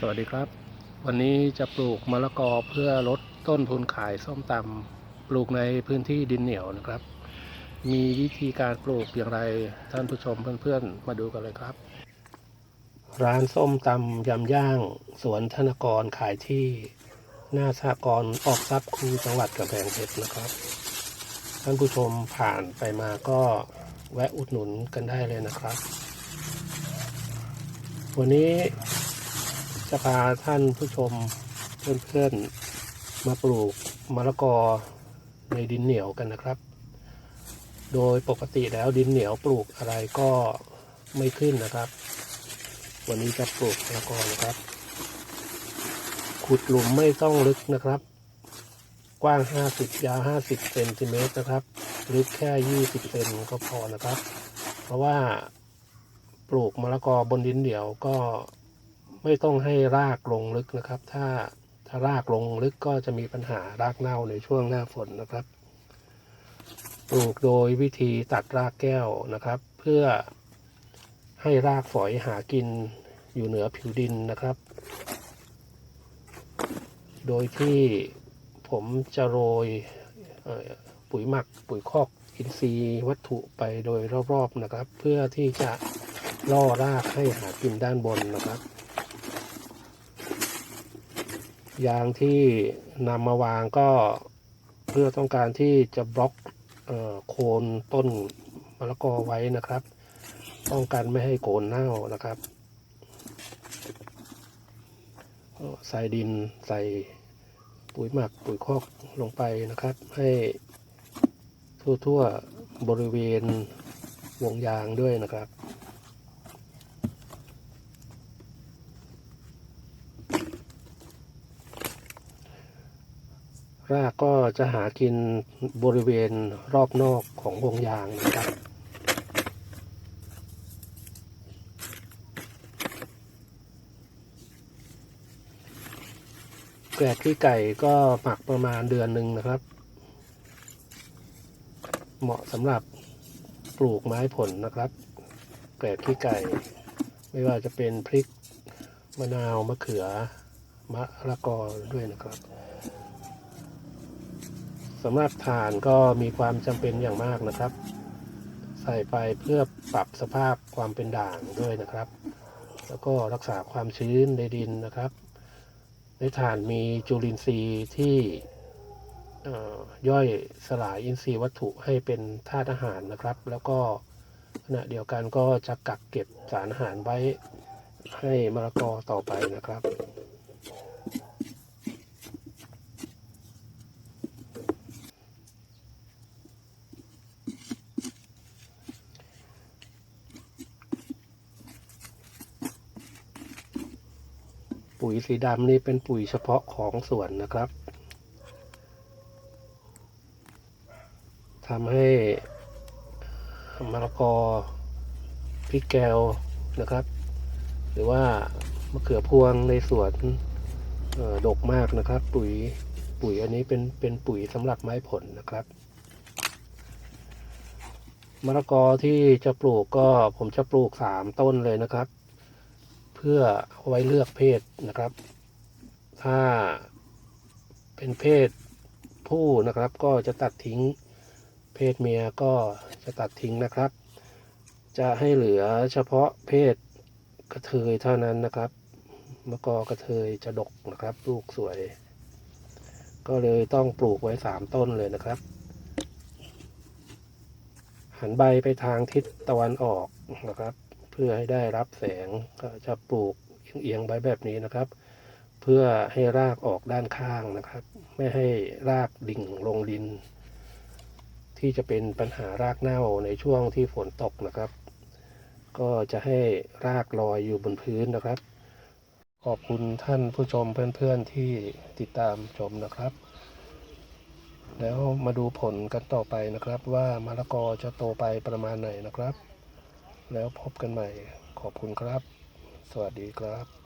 สวัสดีครับ วันนี้จะปลูกมะละกอเพื่อลดต้นทุนขายส้มตำปลูกในพื้นที่ดินเหนียวนะครับ มีวิธีการปลูกอย่างไรท่านผู้ชมเพื่อนๆ มาดูกันเลยครับ ร้านส้มตำยำย่าง สวนธนกรขายที่หน้าสากรออกทรัพย์คูจังหวัดกำแพงเพชรนะครับ ท่านผู้ชมผ่านไปมาก็แวะอุดหนุนกันได้เลยนะครับ วันนี้ จะพาท่านผู้ชมเพื่อนๆมาปลูกมะละกอในดินเหนียวกันนะครับ โดยปกติแล้วดินเหนียวปลูกอะไรก็ไม่ขึ้นนะครับ วันนี้จะปลูกมะละกอนะครับ ขุดหลุมไม่ต้องลึกนะครับ กว้าง 50 ยาว 50 เซนติเมตรนะครับ ลึกแค่ 20 เซนก็พอนะครับ เพราะว่าปลูกมะละกอบนดินเหนียวก็ ไม่ต้องให้รากลงลึกนะครับ ถ้าถ้ารากลงลึกก็จะมีปัญหารากเน่าในช่วงหน้าฝนนะครับ ปลูกโดยวิธีตัดรากแก้วนะครับ เพื่อให้รากฝอยหากินอยู่เหนือผิวดินนะครับ โดยที่ผมจะโรยปุ๋ยหมักปุ๋ยคอกอินทรีย์วัตถุไปโดยรอบๆนะครับ เพื่อที่จะล่อรากให้หากินด้านบนนะครับ ยางที่นำมาวางก็เพื่อต้องการที่จะบล็อกโคนต้นมะละกอไว้นะครับ ป้องกันไม่ให้โคนเน่านะครับใส่ดินใส่ปุ๋ยหมักปุ๋ยคอกลงไปนะครับ ให้ทั่วๆบริเวณวงยางด้วยนะครับ รากก็จะหากินบริเวณรอบนอกของวงยางนะครับแกลบขี้ไก่ก็หมักประมาณเดือนหนึ่งนะครับ เหมาะสำหรับปลูกไม้ผลนะครับ แกลบขี้ไก่ ไม่ว่าจะเป็นพริกมะนาวมะเขือมะละกอด้วยนะครับ สำหรับถ่านก็มีความจำเป็นอย่างมากนะครับ ใส่ไปเพื่อปรับสภาพความเป็นด่างด้วยนะครับ แล้วก็รักษาความชื้นในดินนะครับ ในถ่านมีจุลินทรีย์ที่ย่อยสลายอินทรีย์วัตถุให้เป็นธาตุอาหารนะครับ แล้วก็ขณะเดียวกันก็จะกักเก็บสารอาหารไว้ให้มะละกอต่อไปนะครับ ปุ๋ยสีดำนี่เป็นปุ๋ยเฉพาะของสวนนะครับทำให้มะละกอพริกแกวนะครับ หรือว่ามะเขือพวงในสวนดกมากนะครับ ปุ๋ยปุ๋ยอันนี้เป็นเป็นปุ๋ยสำหรับไม้ผลนะครับมะละกอที่จะปลูกก็ผมจะปลูกสามต้นเลยนะครับ เพื่อไว้เลือกเพศนะครับ ถ้าเป็นเพศผู้นะครับ ก็จะตัดทิ้งเพศเมียก็จะตัดทิ้งนะครับ จะให้เหลือเฉพาะเพศกระเทยเท่านั้นนะครับมะกอกระเทยจะดกนะครับ ลูกสวย ก็เลยต้องปลูกไว้สามต้นเลยนะครับ หันใบไปทางทิศตะวันออกนะครับ พื่อให้ได้รับแสงก็จะปลูกเอียงๆไว้แบบนี้นะครับ เพื่อให้รากออกด้านข้างนะครับ ไม่ให้รากดิ่งลงดิน ที่จะเป็นปัญหารากเน่าในช่วงที่ฝนตกนะครับ ก็จะให้รากลอยอยู่บนพื้นนะครับ ขอบคุณท่านผู้ชมเพื่อนๆที่ติดตามชมนะครับ แล้วมาดูผลกันต่อไปนะครับ ว่ามะละกอจะโตไปประมาณไหนนะครับ แล้วพบกันใหม่ ขอบคุณครับ สวัสดีครับ